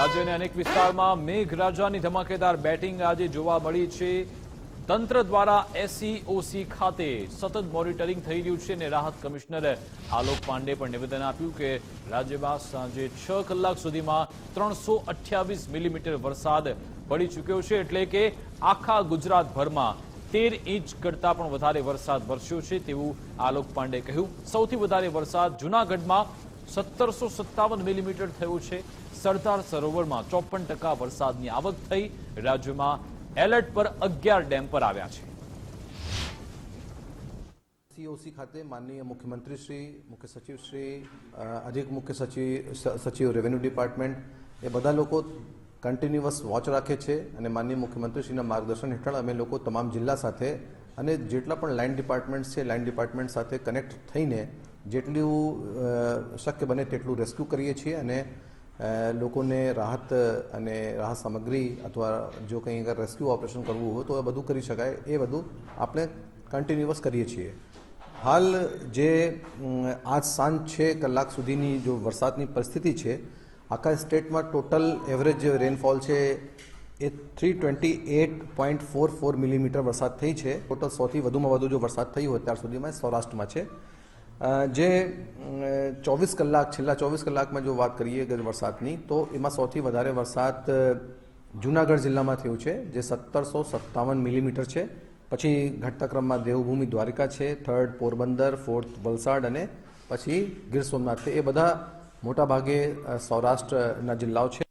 રાજ્યના અનેક વિસ્તારમાં મેઘરાજાની ધમાકેદાર બેટિંગ આજે જોવા મળી છે. તંત્ર દ્વારા એસસીઓસી ખાતે સતત મોનિટરિંગ થઈ રહ્યું છે અને રાહત કમિશનર આલોક પાંડે પણ નિવેદન આપ્યું કે રાજ્યમાં સાંજે છ કલાક સુધીમાં ત્રણસો મિલીમીટર વરસાદ પડી ચૂક્યો છે એટલે કે આખા ગુજરાતભરમાં તેર ઇંચ કરતાં પણ વધારે વરસાદ વરસ્યો છે તેવું આલોક પાંડે કહ્યું. સૌથી વધારે વરસાદ જૂનાગઢમાં સત્તરસો સત્તાવન મિલીમીટર થયું છે. સરદાર સરોવરમાં ચોપન ટકા વરસાદની આવક થઈ. રાજ્યમાં એલર્ટ પર અગિયાર ડેમ પર આવ્યા છે. સીઓસી ખાતે માનનીય મુખ્યમંત્રી શ્રી, મુખ્ય સચિવ શ્રી અધિક મુખ્ય સચિવ સચિવ રેવન્યુ ડિપાર્ટમેન્ટ એ બધા લોકો કન્ટિન્યુઅસ વોચ રાખે છે અને માનનીય મુખ્યમંત્રીશ્રીના માર્ગદર્શન હેઠળ અમે લોકો તમામ જિલ્લા સાથે અને જેટલા પણ લાઇન ડિપાર્ટમેન્ટ છે લાઇન ડિપાર્ટમેન્ટ સાથે કનેક્ટ થઈને જેટલું શક્ય બને તેટલું રેસ્ક્યુ કરીએ છીએ અને લોકોને રાહત અને રાહત સામગ્રી અથવા જો કંઈ અગર રેસ્ક્યુ ઓપરેશન કરવું હોય તો એ બધું કરી શકાય. એ બધું આપણે કન્ટિન્યુઅસ કરીએ છીએ. હાલ જે આજ સાંજ છ કલાક સુધીની જો વરસાદની પરિસ્થિતિ છે, આખા સ્ટેટમાં ટોટલ એવરેજ રેનફોલ છે એ three twenty eight point four four millimetre વરસાદ થઈ છે. ટોટલ સૌથી વધુમાં વધુ જો વરસાદ થયો હોય, ત્યાર સુધીમાં સૌરાષ્ટ્રમાં છે. જે ચોવીસ કલાક, છેલ્લા ચોવીસ કલાકમાં જો વાત કરીએ વરસાદની, તો એમાં સૌથી વધારે વરસાદ જૂનાગઢ જિલ્લામાં થયું છે, જે સત્તરસો સત્તાવન મિલીમીટર છે. પછી ઘટતા ક્રમમાં દેવભૂમિ દ્વારિકા છે, થર્ડ પોરબંદર, ફોર્થ વલસાડ અને પછી ગીર સોમનાથ એ બધા મોટાભાગે સૌરાષ્ટ્રના જિલ્લાઓ છે.